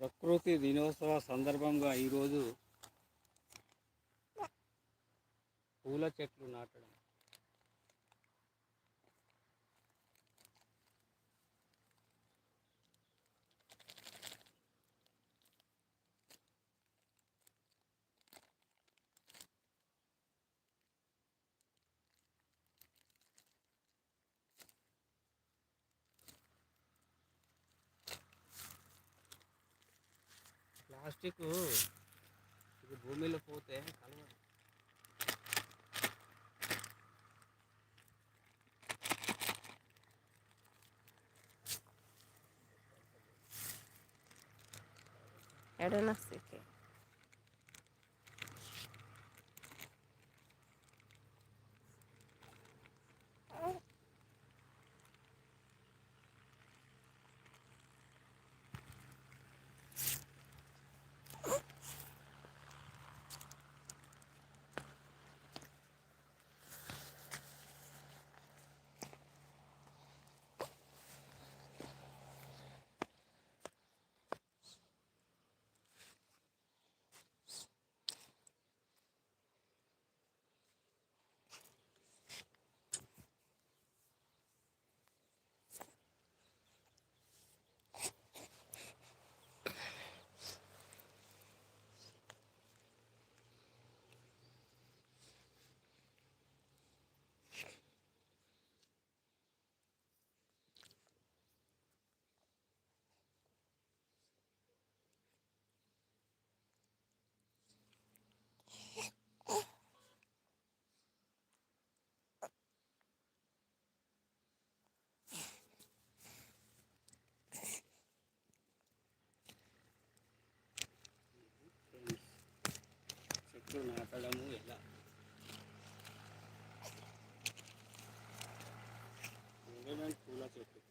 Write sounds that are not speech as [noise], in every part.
ప్రకృతి దినోత్సవ సందర్భంగా ఈరోజు పూల చెట్లు నాటడం. ప్లాస్టిక్ ఇది భూమిలో పోతే కలవదు ఎడన చెట్లు నాటడము ఎలా ఎంగేజ్మెంట్ పూల చెట్లు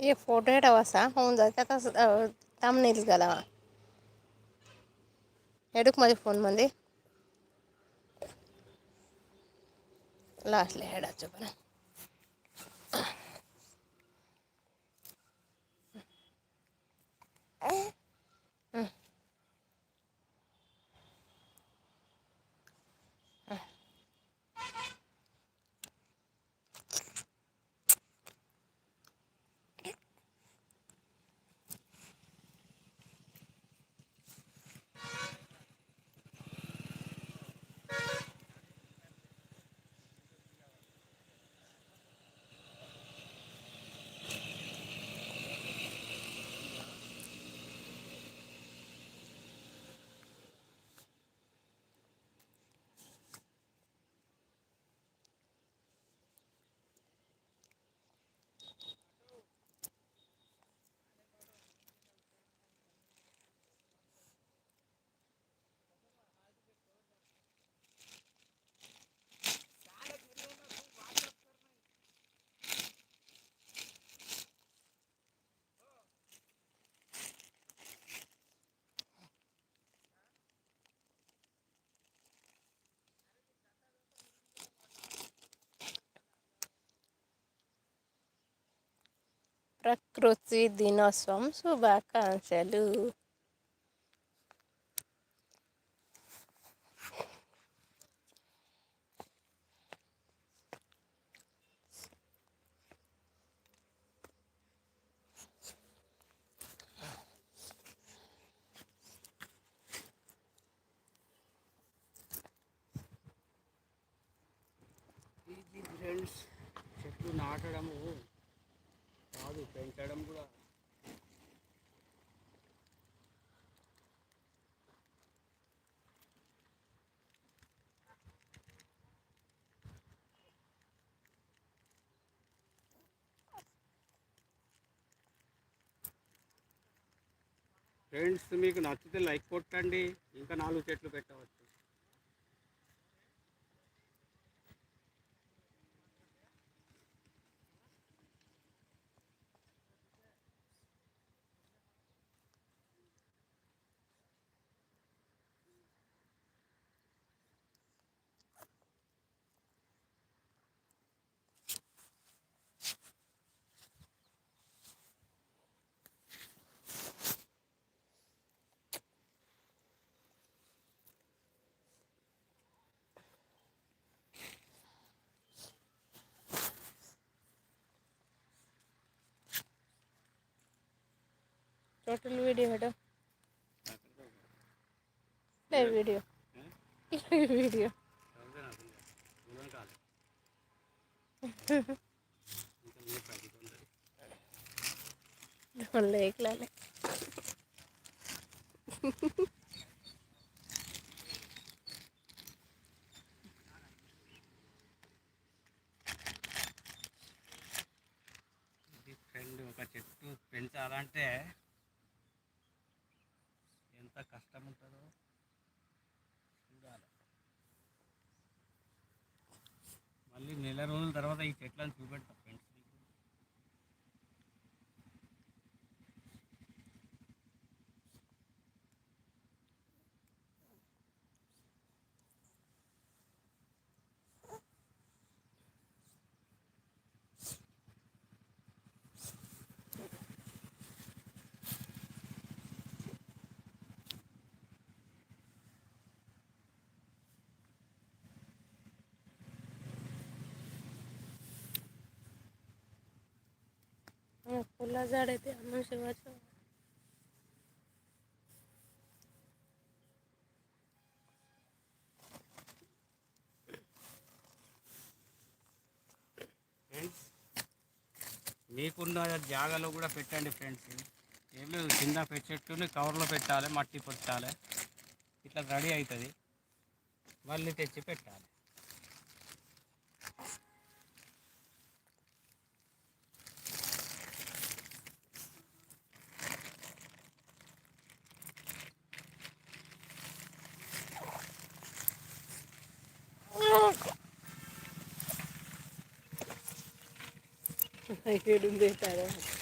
ये फोटो है वसा होऊन जाते आता thumbnail गला एडुक माझे फोन લાસ્ટ લે હેડા છો ప్రకృతి దినోత్సవం శుభాకాంక్షలు ఇది ఫ్రెండ్స్ చెట్లు నాటడము కాదు పెంచడం కూడా ఫ్రెండ్స్ మీకు నచ్చితే లైక్ కొట్టండి. ఇంకా నాలుగు చెట్లు పెట్టవచ్చు. Total video madam. Video. Video. మళ్ళీ ఫ్రెండ్ ఒక చెట్టు పెంచాలంటే ఎంత కష్టం ఉంటుందో చూడాలి మళ్ళీ నెల రోజుల తర్వాత ఈ చెట్లను చూపెడతా ఫ్రెండ్స్ ఉల్లాజాడైతే అన్నం శివాచం ఫ్రెండ్స్ మీకున్న జాగాలో కూడా పెట్టండి ఫ్రెండ్స్ ఏం లేదు కింద చెట్టుని కవర్లో పెట్టాలి మట్టి పెట్టాలి ఇట్లా రెడీ అవుతుంది. మళ్ళీ తెచ్చి పెట్టాలి. [laughs] ये देता है।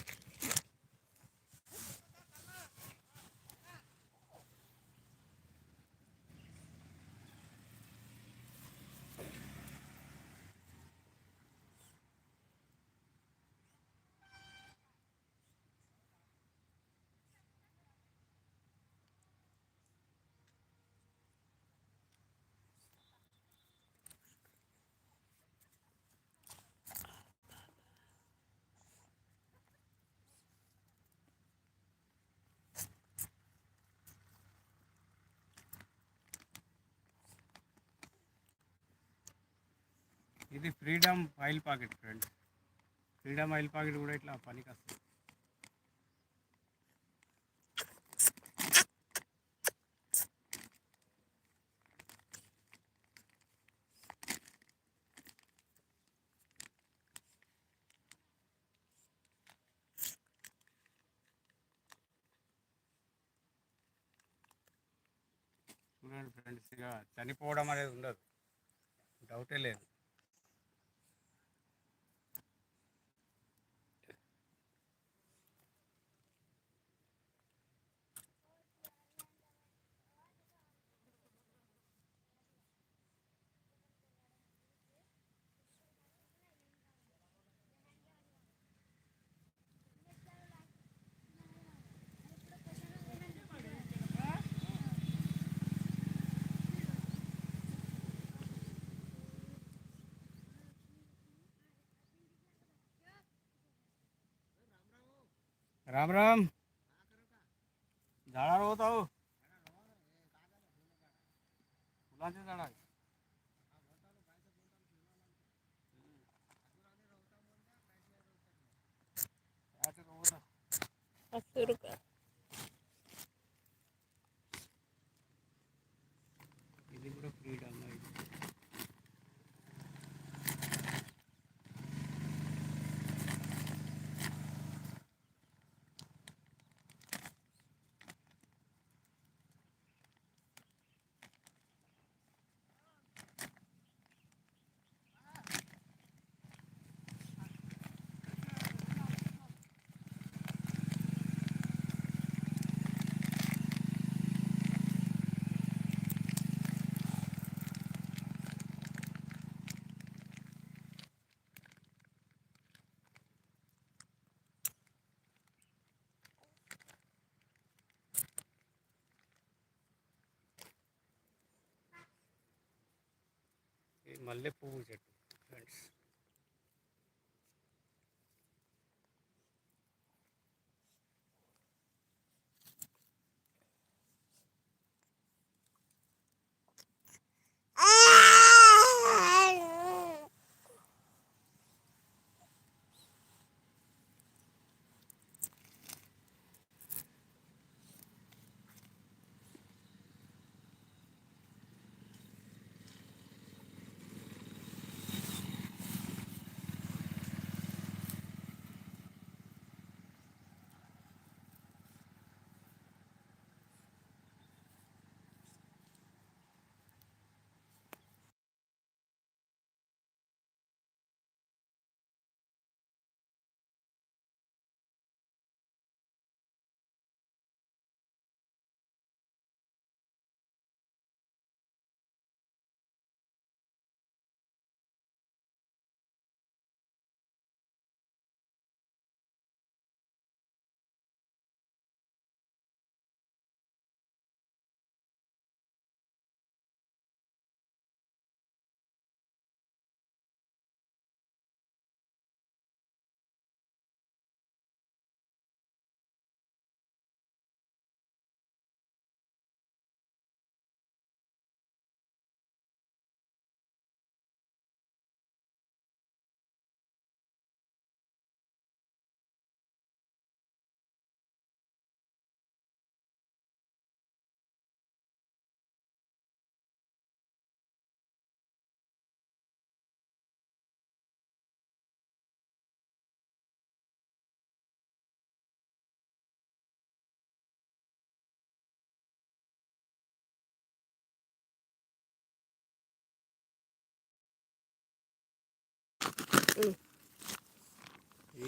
ఇది freedom oil pocket friends freedom oil pocket కూడా ఇట్లా పనికి వస్తుంది చూడండి ఫ్రెండ్స్ ఇక చనిపోవడం అనేది ఉండదు. డౌటే లేదు. राम राम। झाडा रो तो फुलाचे अस्सी रुपये। మల్లె పువ్వు చెట్టు.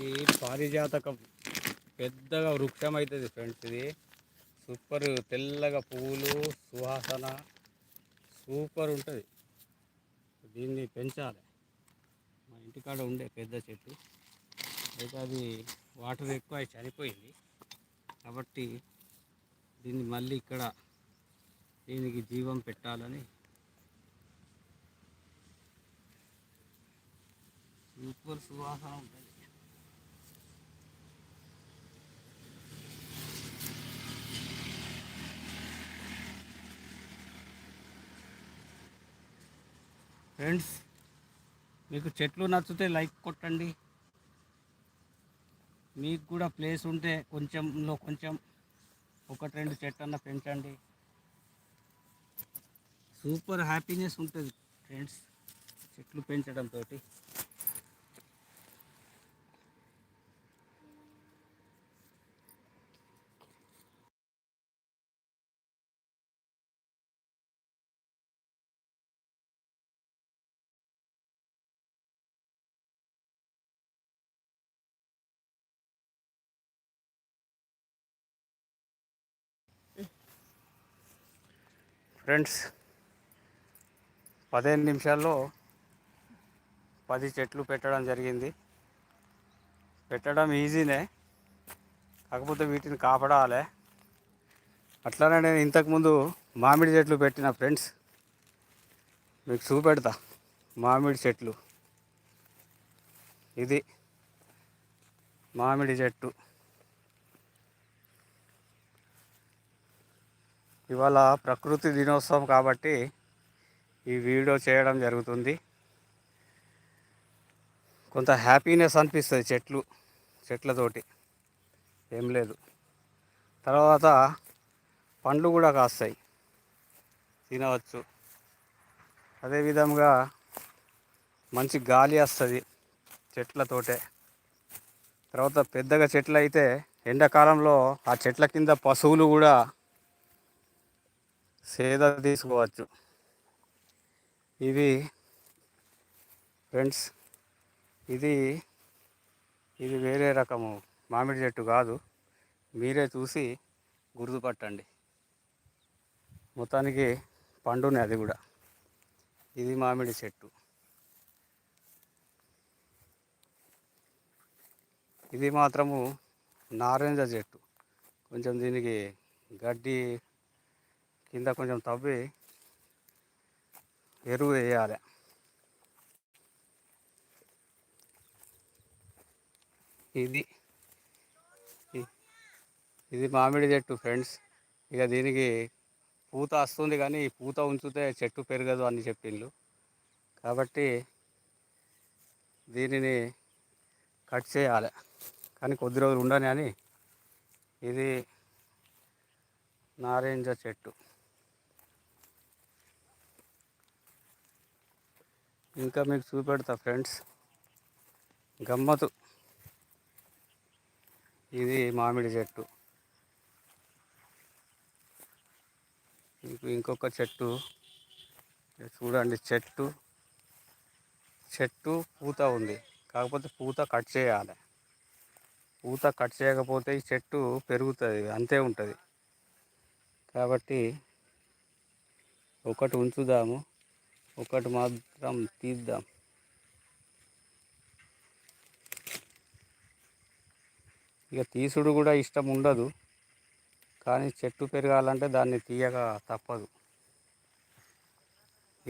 ఇది పారిజాతకం. పెద్దగా వృక్షం అవుతుంది ఫ్రెండ్స్ ఇది. సూపర్ తెల్లగా పువ్వులు సువాసన సూపర్ ఉంటుంది. దీన్ని పెంచాలి. మా ఇంటికాడ ఉండే పెద్ద చెట్టు. అయితే అది వాటర్ ఎక్కువ అయి చనిపోయింది. కాబట్టి దీన్ని మళ్ళీ ఇక్కడ దీనికి జీవం పెట్టాలని సూపర్ సువాసన ఉంటుంది. ఫ్రెండ్స్ మీకు చెట్లు నచ్చితే లైక్ కొట్టండి. మీకు కూడా ప్లేస్ ఉంటే కొంచెంలో కొంచెం ఒకటి రెండు చెట్లన్న పెంచండి. సూపర్ హ్యాపీనెస్ ఉంటుంది ఫ్రెండ్స్ చెట్లు పెంచడంతో ఫ్రెండ్స్ పదిహేను నిమిషాల్లో పది చెట్లు పెట్టడం జరిగింది. పెట్టడం ఈజీనే కాకపోతే వీటిని కాపాడాలి. అట్లానే నేను ఇంతకుముందు మామిడి చెట్లు పెట్టిన ఫ్రెండ్స్ మీకు చూపెడతా. మామిడి చెట్లు. ఇది మామిడి చెట్టు. ఇవాళ ప్రకృతి దినోత్సవం కాబట్టి ఈ వీడియో చేయడం జరుగుతుంది. కొంత హ్యాపీనెస్ అనిపిస్తుంది చెట్లు చెట్లతోటి. ఏం లేదు. తర్వాత పండ్లు కూడా కాస్తాయి. తినవచ్చు. అదేవిధంగా మంచి గాలి వస్తుంది చెట్లతోటే. తర్వాత పెద్దగా చెట్లు అయితే ఎండాకాలంలో ఆ చెట్ల కింద పశువులు కూడా సేద తీసుకోవచ్చు. ఇవి ఫ్రెండ్స్ ఇది ఇది వేరే రకము. మామిడి చెట్టు కాదు. మీరే చూసి గుర్తుపట్టండి. మొత్తానికి పండుని అది కూడా. ఇది మామిడి చెట్టు. ఇది మాత్రము నారింజ చెట్టు. కొంచెం దీనికి గడ్డి కింద కొంచెం తవ్వి ఎరువు వేయాలి. ఇది ఇది మామిడి చెట్టు ఫ్రెండ్స్. ఇక దీనికి పూత వస్తుంది కానీ ఈ పూత ఉంచితే చెట్టు పెరగదు అని చెప్పిండ్రు కాబట్టి దీనిని కట్ చేయాలి. కానీ కొద్ది రోజులు ఉండని అని ఇది నారింజ చెట్టు. ఇంకా మీకు చూపెడతా ఫ్రెండ్స్. గమ్మతు ఇది మామిడి చెట్టు. మీకు ఇంకొక చెట్టు. చూడండి చెట్టు. చెట్టు పూత ఉంది. కాకపోతే పూత కట్ చేయాలి. పూత కట్ చేయకపోతే ఈ చెట్టు పెరుగుతుంది అంతే ఉంటుంది. కాబట్టి ఒకటి ఉంచుదాము. ఒకటి మాత్రం తీద్దాం. ఇక తీసుడు కూడా ఇష్టం ఉండదు. కానీ చెట్టు పెరగాలంటే దాన్ని తీయక తప్పదు.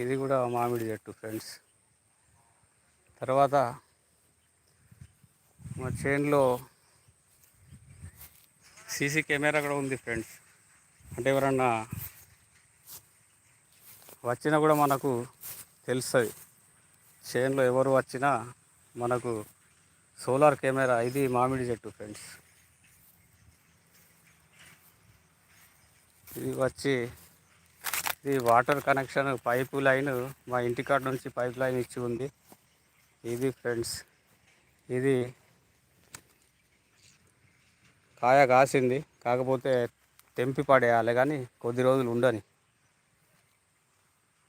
ఇది కూడా మామిడి చెట్టు ఫ్రెండ్స్. తర్వాత మా చేనులో సీసీ కెమెరా కూడా ఉంది ఫ్రెండ్స్. అంటే ఎవరన్నా వచ్చినా కూడా మనకు తెలుస్తుంది. చేన్లో ఎవరు వచ్చినా మనకు సోలార్ కెమెరా ఇది మామిడి చెట్టు ఫ్రెండ్స్. ఇది వచ్చి ఇది వాటర్ కనెక్షన్ పైపు లైన్ మా ఇంటికాడ నుంచి పైప్ లైన్ ఇచ్చి ఉంది. ఇది ఫ్రెండ్స్ ఇది కాయ కాసింది. కాకపోతే తెంపి పడేయాలి కానీ కొద్ది రోజులు ఉండని.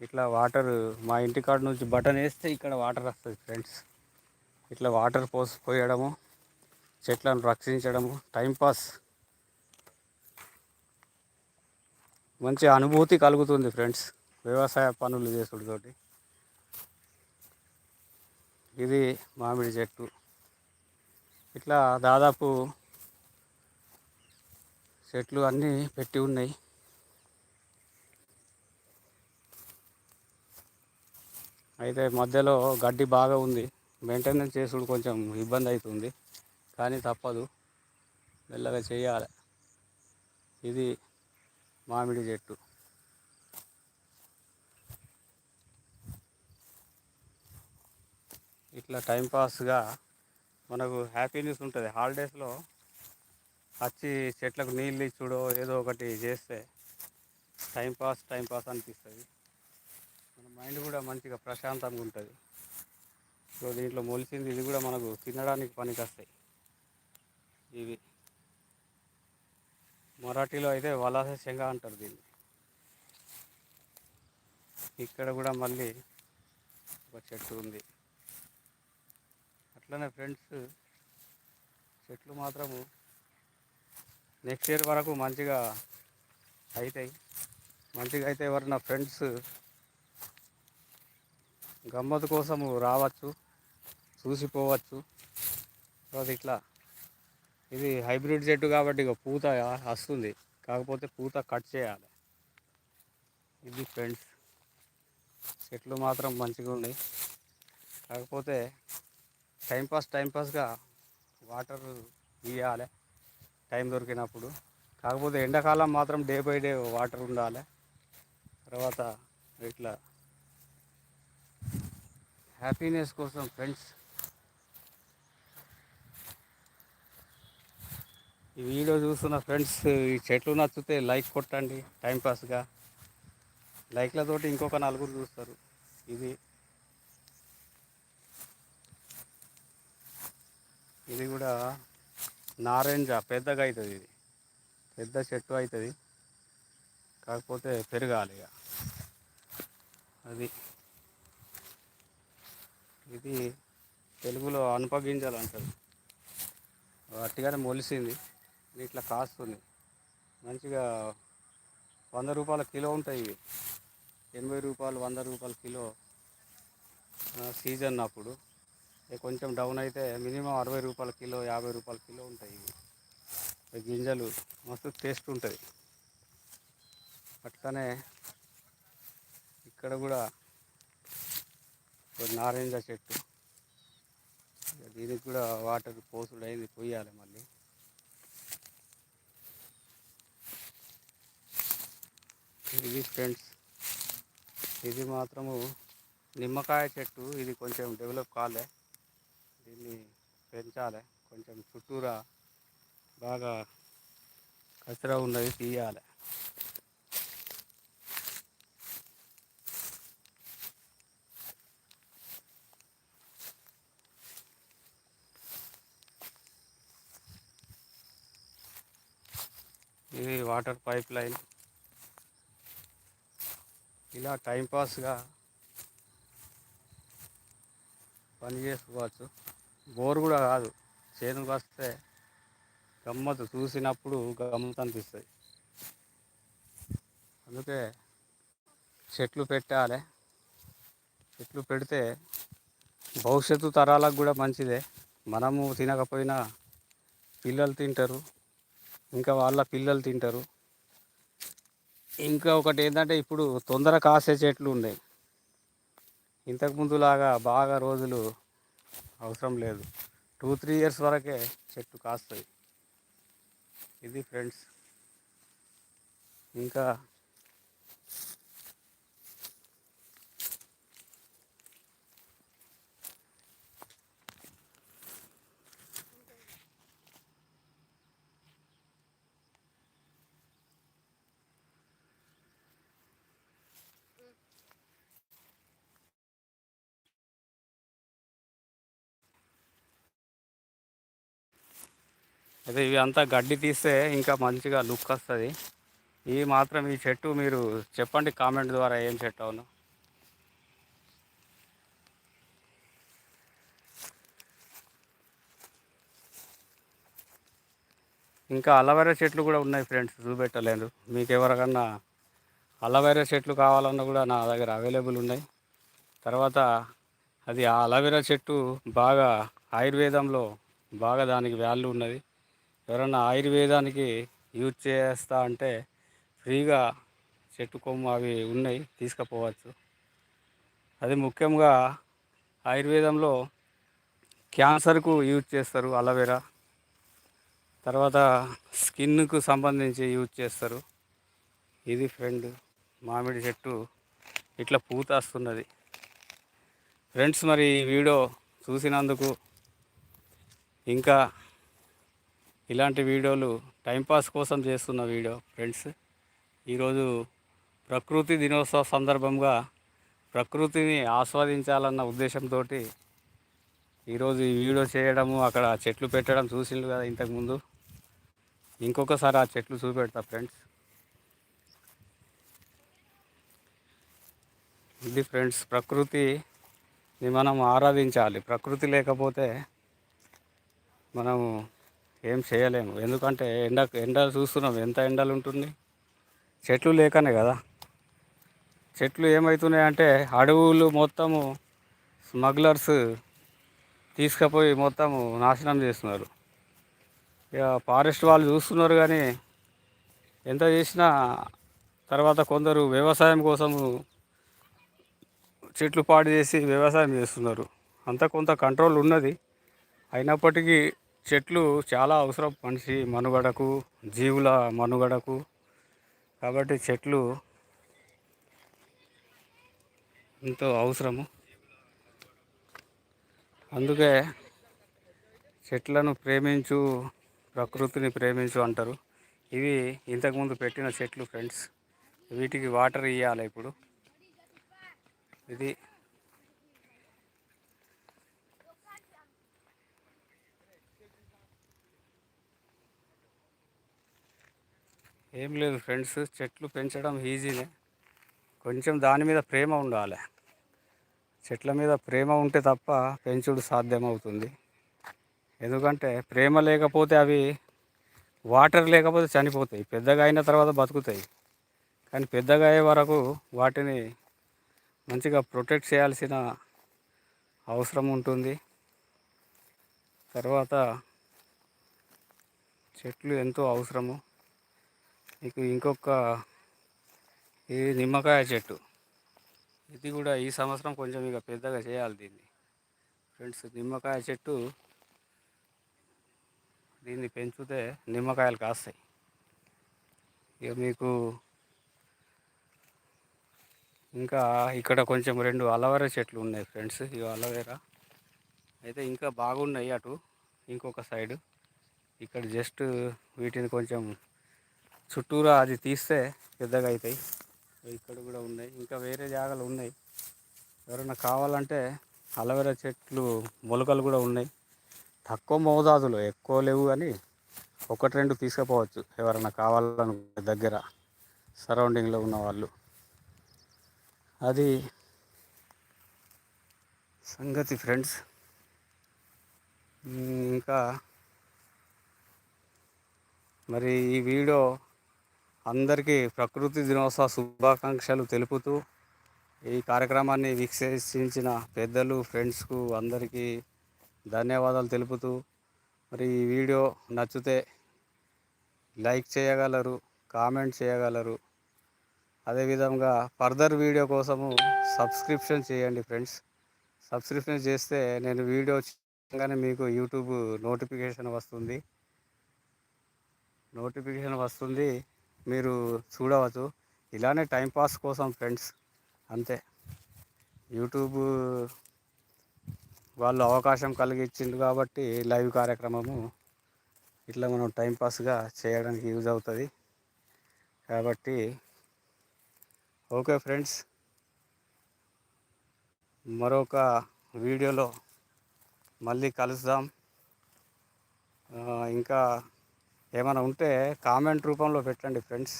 ఇట్లా వాటర్ మా ఇంటికాడ నుంచి బటన్ వేస్తే ఇక్కడ వాటర్ వస్తుంది ఫ్రెండ్స్. ఇట్లా వాటర్ పోసిపోయడము చెట్లను రక్షించడము టైంపాస్ మంచి అనుభూతి కలుగుతుంది ఫ్రెండ్స్ వ్యవసాయ పనులు చేసుడితోటి ఇది మామిడి చెట్టు. ఇట్లా దాదాపు చెట్లు అన్నీ పెట్టి ఉన్నాయి. అయితే మధ్యలో గడ్డి బాగా ఉంది. మెయింటెనెన్స్ చేసుడు కొంచెం ఇబ్బంది అవుతుంది కానీ తప్పదు. మెల్లగా చేయాలి. ఇది మామిడి చెట్టు. ఇట్లా టైంపాస్గా మనకు హ్యాపీనెస్ ఉంటుంది. హాలిడేస్లో వచ్చి చెట్లకు నీళ్ళు ఇచ్చుడో ఏదో ఒకటి చేస్తే టైంపాస్ టైంపాస్ అనిపిస్తుంది. మైండ్ కూడా మంచిగా ప్రశాంతంగా ఉంటుంది. సో దీంట్లో మొలిసింది ఇది కూడా మనకు తినడానికి పనికి వస్తాయి ఇవి మరాఠీలో అయితే వలాస శంగ అంటారు దీన్ని. ఇక్కడ కూడా మళ్ళీ ఒక చెట్టు ఉంది. అట్లనే ఫ్రెండ్స్ చెట్లు మాత్రము నెక్స్ట్ ఇయర్ వరకు మంచిగా అవుతాయి మంచిగా అయితే ఎవరైనా ఫ్రెండ్స్ గమ్మత్ కోసము రావచ్చు చూసిపోవచ్చు. తర్వాత ఇట్లా ఇది హైబ్రిడ్ చెట్టు కాబట్టి ఇక పూత వస్తుంది. కాకపోతే పూత కట్ చేయాలి. ఇది ఫ్రెండ్స్ చెట్లు మాత్రం మంచిగా ఉన్నాయి. కాకపోతే టైంపాస్ టైంపాస్గా వాటర్ ఇవ్వాలి టైం దొరికినప్పుడు. కాకపోతే ఎండాకాలం మాత్రం డే బై డే వాటర్ ఉండాలి. తర్వాత ఇట్లా హ్యాపీనెస్ కోసం ఫ్రెండ్స్. ఈ వీడియో చూస్తున్న ఫ్రెండ్స్ ఈ చెట్లు నచ్చితే లైక్ కొట్టండి టైంపాస్గా లైక్లతోటి ఇంకొక నలుగురు చూస్తారు. ఇది. ఇది కూడా నారింజ పెద్దగా అవుతుంది ఇది. పెద్ద చెట్టు అవుతుంది. కాకపోతే పెరగాలి ఇక. అది. ఇది తెలుగులో అనుపగింజలు అంటారు. అట్టిగానే మొలిసింది. ఇట్లా కాస్తుంది. మంచిగా వంద రూపాయల కిలో ఉంటాయి ఇవి. ఎనభై రూపాయలు వంద రూపాయల కిలో సీజన్ అప్పుడు. ఇక కొంచెం డౌన్ అయితే మినిమం అరవై రూపాయల కిలో యాభై రూపాయల కిలో ఉంటాయి ఇవి. గింజలు మస్తు టేస్ట్ ఉంటుంది. అట్లనే ఇక్కడ కూడా నారింజ చెట్టు. దీనికి కూడా వాటర్ పోసుడు అయింది పోయాలి మళ్ళీ. ఇది ఫ్రెండ్స్ ఇది మాత్రము నిమ్మకాయ చెట్టు. ఇది కొంచెం డెవలప్ కాలే. దీన్ని పెంచాలి. కొంచెం చుట్టూరా బాగా కచరా ఉన్నది తీయాలి. ఇది వాటర్ పైప్ లైన్. ఇలా టైంపాస్గా పని చేసుకోవచ్చు. బోర్ కూడా కాదు చేనుకు వస్తే గమ్మత్తు చూసినప్పుడు గమ్మత్తు అనిపిస్తుంది. అందుకే చెట్లు పెట్టాలి. చెట్లు పెడితే భవిష్యత్తు తరాలకు కూడా మంచిదే. మనము తినకపోయినా పిల్లలు తింటారు. ఇంకా వాళ్ళ పిల్లలు తింటారు. ఇంకా ఒకటి ఏంటంటే ఇప్పుడు తొందర కాసే చెట్లు ఉన్నాయి. ఇంతకుముందులాగా బాగా రోజులు అవసరం లేదు. టూ త్రీ ఇయర్స్ వరకే చెట్టు కాస్తుంది ఇది ఫ్రెండ్స్. ఇంకా అయితే ఇవి అంతా గడ్డి తీస్తే ఇంకా మంచిగా లుక్ వస్తుంది. ఇవి మాత్రం ఈ చెట్టు మీరు చెప్పండి కామెంట్ ద్వారా ఏం చెట్టు అవును. ఇంకా అలవేరా చెట్లు కూడా ఉన్నాయి ఫ్రెండ్స్ చూపెట్టలేదు. మీకు ఎవరికన్నా అలవేరా చెట్లు కావాలన్నా కూడా నా దగ్గర అవైలబుల్ ఉన్నాయి. తర్వాత అది ఆ అలవేరా చెట్టు బాగా ఆయుర్వేదంలో బాగా దానికి వాల్యూ ఉన్నది. ఎవరైనా ఆయుర్వేదానికి యూజ్ చేస్తా అంటే ఫ్రీగా చెట్టు కొమ్ము అవి ఉన్నాయి తీసుకుపోవచ్చు. అది ముఖ్యంగా ఆయుర్వేదంలో క్యాన్సర్కు యూజ్ చేస్తారు అలవేరా. తర్వాత స్కిన్కు సంబంధించి యూజ్ చేస్తారు. ఇది ఫ్రెండ్ మామిడి చెట్టు ఇట్లా పూత వస్తున్నది ఫ్రెండ్స్ మరి ఈ వీడియో చూసినందుకు ఇంకా ఇలాంటి వీడియోలు టైంపాస్ కోసం చేస్తున్న వీడియో ఫ్రెండ్స్. ఈరోజు ప్రకృతి దినోత్సవ సందర్భంగా ప్రకృతిని ఆస్వాదించాలన్న ఉద్దేశంతో ఈరోజు ఈ వీడియో చేయడము అక్కడ చెట్లు పెట్టడం చూసిండు కదా ఇంతకుముందు. ఇంకొకసారి ఆ చెట్లు చూపెడతా ఫ్రెండ్స్. ఇది ఫ్రెండ్స్ ప్రకృతిని మనం ఆరాధించాలి. ప్రకృతి లేకపోతే మనము ఏం చేయలేము. ఎందుకంటే ఎండ ఎండ చూస్తున్నాం. ఎంత ఎండలు ఉంటుంది చెట్లు లేకనే కదా. చెట్లు ఏమవుతున్నాయి అంటే అడవులు మొత్తము స్మగ్లర్స్ తీసుకుపోయి మొత్తము నాశనం చేస్తున్నారు. ఇక ఫారెస్ట్ వాళ్ళు చూస్తున్నారు కానీ ఎంత చేసినా తర్వాత కొందరు వ్యవసాయం కోసము చెట్లు పాడు చేసి వ్యవసాయం చేస్తున్నారు. అంత కొంత కంట్రోల్ ఉన్నది. అయినప్పటికీ చెట్లు చాలా అవసరం మనిషి మనుగడకు జీవుల మనుగడకు. కాబట్టి చెట్లు ఎంతో అవసరము. అందుకే చెట్లను ప్రేమించు ప్రకృతిని ప్రేమించు అంటారు. ఇవి ఇంతకుముందు పెట్టిన చెట్లు ఫ్రెండ్స్. వీటికి వాటర్ ఇవ్వాలి ఇప్పుడు. ఇది ఏం లేదు ఫ్రెండ్స్ చెట్లు పెంచడం ఈజీనే. కొంచెం దాని మీద ప్రేమ ఉండాలి. చెట్ల మీద ప్రేమ ఉంటే తప్ప పెంచుడు సాధ్యమవుతుంది. ఎందుకంటే ప్రేమ లేకపోతే అవి వాటర్ లేకపోతే చనిపోతాయి. పెద్దగా అయిన తర్వాత బతుకుతాయి. కానీ పెద్దగా అయ్యే వరకు వాటిని మంచిగా ప్రొటెక్ట్ చేయాల్సిన అవసరం ఉంటుంది. తర్వాత చెట్లు ఎంతో అవసరము. మీకు ఇంకొక ఇది నిమ్మకాయ చెట్టు. ఇది కూడా ఈ సంవత్సరం కొంచెం ఇక పెద్దగా చేయాలి దీన్ని. ఫ్రెండ్స్ నిమ్మకాయ చెట్టు దీన్ని పెంచితే నిమ్మకాయలు కాస్తాయి. ఇక మీకు ఇంకా ఇక్కడ కొంచెం రెండు అలవేరా చెట్లు ఉన్నాయి ఫ్రెండ్స్. ఇవి అలవేరా. అయితే ఇంకా బాగున్నాయి అటు ఇంకొక సైడు. ఇక్కడ జస్ట్ వీటిని కొంచెం చుట్టూరా అది తీస్తే పెద్దగా అవుతాయి ఇక్కడ కూడా ఉన్నాయి. ఇంకా వేరే జాగాలు ఉన్నాయి. ఎవరైనా కావాలంటే అలవేరా చెట్లు మొలకలు కూడా ఉన్నాయి. తక్కువ మోతాదులో ఎక్కువ లేవు కానీ ఒకటి రెండు తీసుకుపోవచ్చు. ఎవరైనా కావాలనుకునే దగ్గర సరౌండింగ్లో ఉన్న వాళ్ళు. అది సంగతి ఫ్రెండ్స్. ఇంకా మరి ఈ వీడియో అందరికీ ప్రకృతి దినోత్సవ శుభాకాంక్షలు తెలుపుతూ ఈ కార్యక్రమాన్ని వీక్షించిన పెద్దలు ఫ్రెండ్స్కు అందరికీ ధన్యవాదాలు తెలుపుతూ మరి ఈ వీడియో నచ్చితే లైక్ చేయగలరు కామెంట్ చేయగలరు. అదేవిధంగా ఫర్దర్ వీడియో కోసము సబ్స్క్రిప్షన్ చేయండి ఫ్రెండ్స్. సబ్స్క్రిప్షన్ చేస్తే నేను వీడియో చేయగానే మీకు యూట్యూబ్ నోటిఫికేషన్ వస్తుంది. నోటిఫికేషన్ వస్తుంది. మీరు చూడవచ్చు. ఇలానే టైంపాస్ కోసం ఫ్రెండ్స్ అంతే. యూట్యూబ్ వాళ్ళు అవకాశం కలిగించిండు కాబట్టి లైవ్ కార్యక్రమము ఇట్లా మనం టైంపాస్గా చేయడానికి యూజ్ అవుతుంది. కాబట్టి ఓకే ఫ్రెండ్స్. మరొక వీడియోలో మళ్ళీ కలుద్దాం. ఇంకా ఏమైనా ఉంటే కామెంట్ రూపంలో పెట్టండి ఫ్రెండ్స్.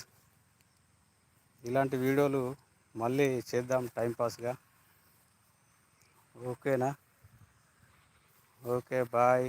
ఇలాంటి వీడియోలు మళ్ళీ చేద్దాం టైంపాస్గా ఓకేనా? Okay bye.